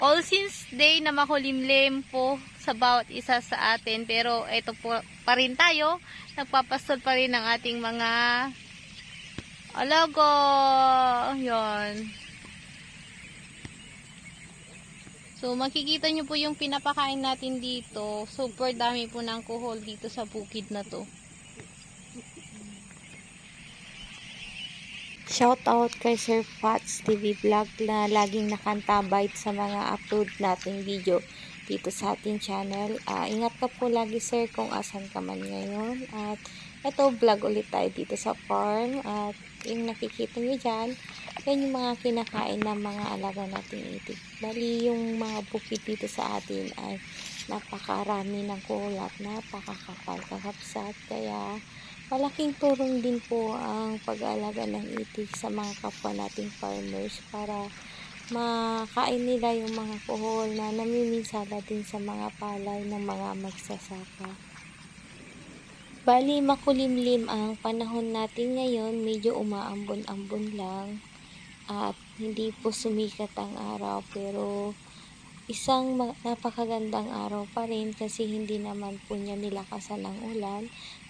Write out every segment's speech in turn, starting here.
all since day na makulimlim po sa bawat isa sa atin. Pero ito po pa rin tayo. Nagpapastol pa rin ng ating mga alago. Yon. So, makikita nyo po yung pinapakain natin dito. Super dami po ng kuhol dito sa bukid na to. Shout out kay Sir Fats TV Vlog na laging nakantabay sa mga upload nating video dito sa ating channel. Ah, ingat ka po lagi sir kung asan ka man ngayon. At ito vlog ulit tayo dito sa farm. At yung nakikita nyo dyan, yan yung mga kinakain ng mga alaga nating itik. Bali yung mga bukid dito sa atin ay napakarami ng kulat, napakakapal kakapsat. Kaya malaking tulong din po ang pag-aalaga ng itik sa mga kapwa nating farmers para makain nila yung mga kuhol na namiminsala din sa mga palay ng mga magsasaka. Bali, makulimlim ang panahon natin ngayon, medyo umaambon-ambon lang at hindi po sumikat ang araw pero isang napakagandang araw pa rin kasi hindi naman po niya nilakasan ng ulan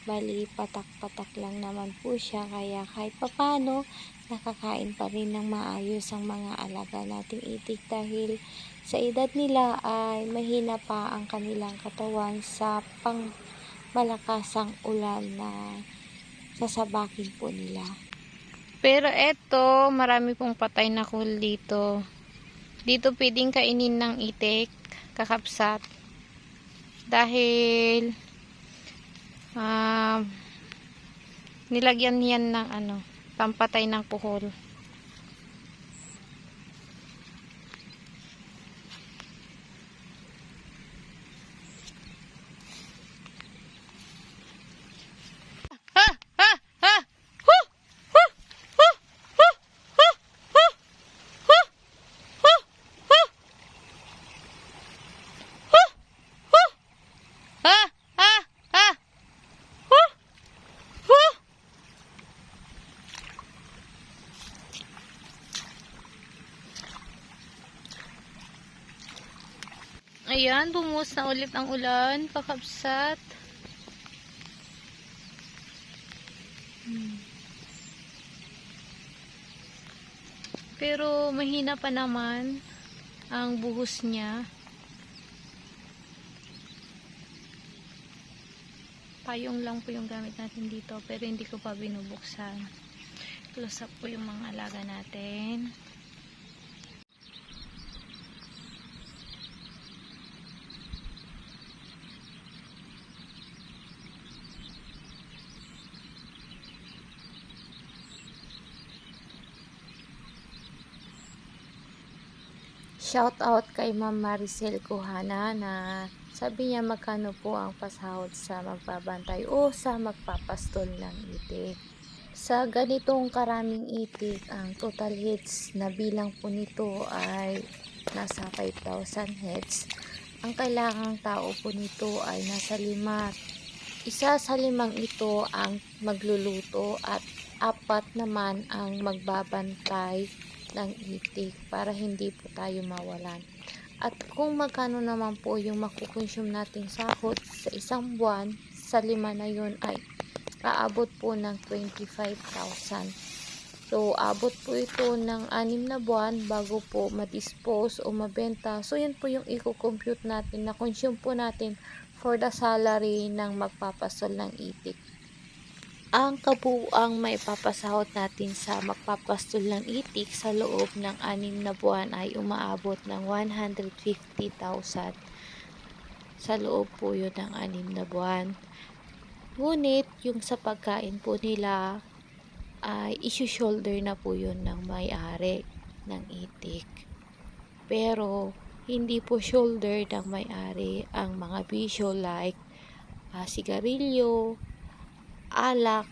bali patak-patak lang naman po siya kaya kahit papano nakakain pa rin ng maayos ang mga alaga nating itik dahil sa edad nila ay mahina pa ang kanilang katawan sa pang malakasang ulan na sasabakin po nila. Pero eto, marami pong patay na kuhol dito. Dito pwedeng kainin ng itik, kakapsat. Dahil ah nilagyan yan ng ano, pampatay ng kuhol. Ayan, bumuhos na ulit ang ulan, pakapsat. Pero mahina pa naman ang buhos niya. Payong lang po yung gamit natin dito pero hindi ko pa binubuksan. Close up po yung mga alaga natin. Shout out kay Ma'am Maricel Kuhana na sabi niya magkano po ang pasahod sa magbabantay o sa magpapastol ng itik. Sa ganitong karaming itik, ang total heads na bilang po nito ay nasa 5,000 heads. Ang kailangang tao po nito ay nasa lima. Isa sa limang ito ang magluluto at apat naman ang magbabantay ng itik para hindi po tayo mawalan. At kung magkano naman po yung makukonsume nating sahod sa isang buwan, sa lima na yun ay aabot po ng 25,000. So, abot po ito ng anim na buwan bago po ma-dispose o mabenta. So, yun po yung i-compute natin na consume po natin for the salary ng magpapasol ng itik ang kabuuang maipapasahod natin sa magpapastol ng itik sa loob ng anim na buwan ay umaabot ng 150,000 sa loob po yun ng anim na buwan. Ngunit yung sa pagkain po nila ay issue-shoulder na po yun ng may-ari ng itik. Pero hindi po shoulder ng may-ari ang mga bisyo like ah, sigarilyo, alak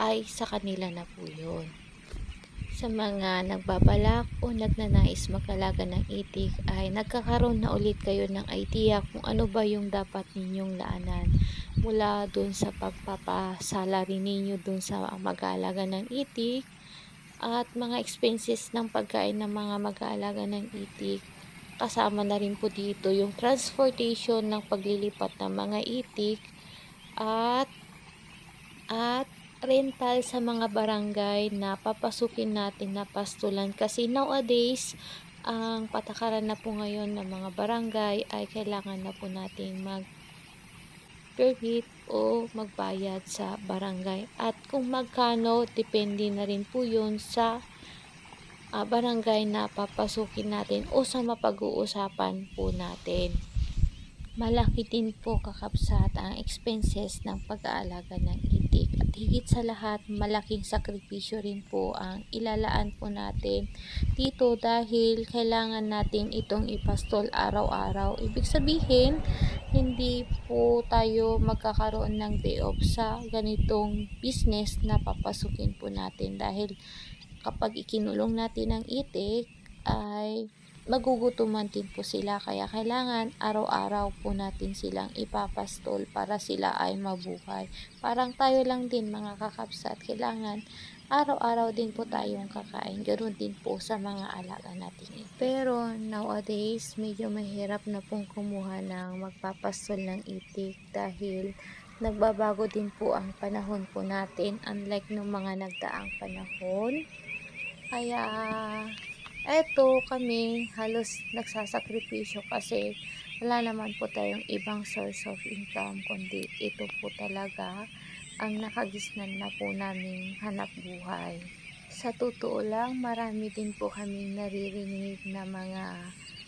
ay sa kanila na po yun. Sa mga nagbabalak o nagnanais magkalaga ng itik ay nagkakaroon na ulit kayo ng idea kung ano ba yung dapat ninyong laanan mula dun sa pagpapasalary ninyo dun sa mag-aalaga ng itik at mga expenses ng pagkain ng mga mag-aalaga ng itik kasama na rin po dito yung transportation ng paglilipat ng mga itik at at rental sa mga barangay na papasukin natin na pastulan kasi nowadays ang patakaran na po ngayon ng mga barangay ay kailangan na po nating mag permit o magbayad sa barangay at kung magkano depende na rin po yun sa ah, barangay na papasukin natin o sa mapag-uusapan po natin. Malaki din po kakapsat ang expenses ng pag-aalaga ng itik at higit sa lahat malaking sakripisyo rin po ang ilalaan po natin dito dahil kailangan natin itong ipastol araw-araw. Ibig sabihin, hindi po tayo magkakaroon ng day off sa ganitong business na papasukin po natin dahil kapag ikinulong natin ang itik ay magugutuman din po sila kaya kailangan araw-araw po natin silang ipapastol para sila ay mabuhay. Parang tayo lang din mga kakapsat, kailangan araw-araw din po tayong kakain. Ganoon din po sa mga alaga natin. Pero nowadays, medyo mahirap na pong kumuha ng magpapastol ng itik dahil nagbabago din po ang panahon po natin unlike nung mga nagdaang panahon. Kaya eto kami halos nagsasakripisyo kasi wala naman po tayong ibang source of income kundi ito po talaga ang nakagisnan na po namin hanap buhay. Sa totoo lang, marami din po kami naririnig na mga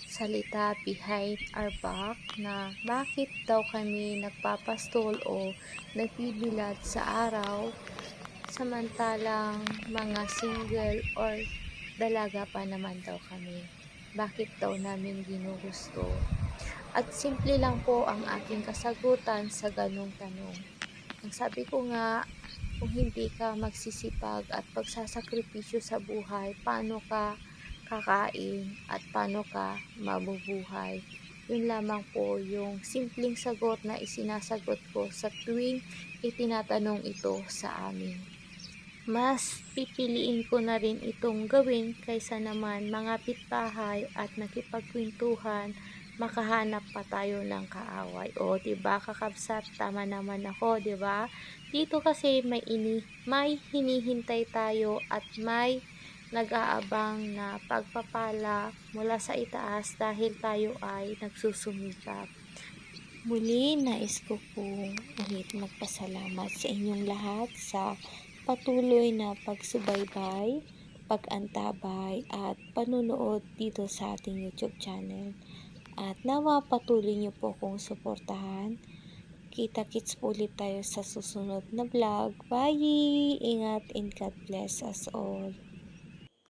salita behind our back na bakit daw kami nagpapastol o nagbibilad sa araw samantalang mga single or dalaga pa naman daw kami. Bakit daw namin ginugusto? At simple lang po ang aking kasagutan sa ganong tanong. Ang sabi ko nga, kung hindi ka magsisipag at pagsasakripisyo sa buhay, paano ka kakain at paano ka mabubuhay? Yun lamang po yung simpleng sagot na isinasagot ko sa tuwing itinatanong ito sa amin mas pipiliin ko na rin itong gawin kaysa naman mga pitbahay at nakipagkwentuhan makahanap pa tayo ng kaaway. O, 'di ba kakabsat, tama naman ako, 'di ba? Dito kasi may ini may hinihintay tayo at may nag-aabang na pagpapala mula sa itaas dahil tayo ay nagsusumikap. Muli, nais ko pong ulit magpasalamat sa inyong lahat sa patuloy na pagsubaybay, pag-antabay at panunood dito sa ating YouTube channel. At nawa patuloy niyo po kong suportahan. Kita-kits po ulit tayo sa susunod na vlog. Bye! Ingat and God bless us all.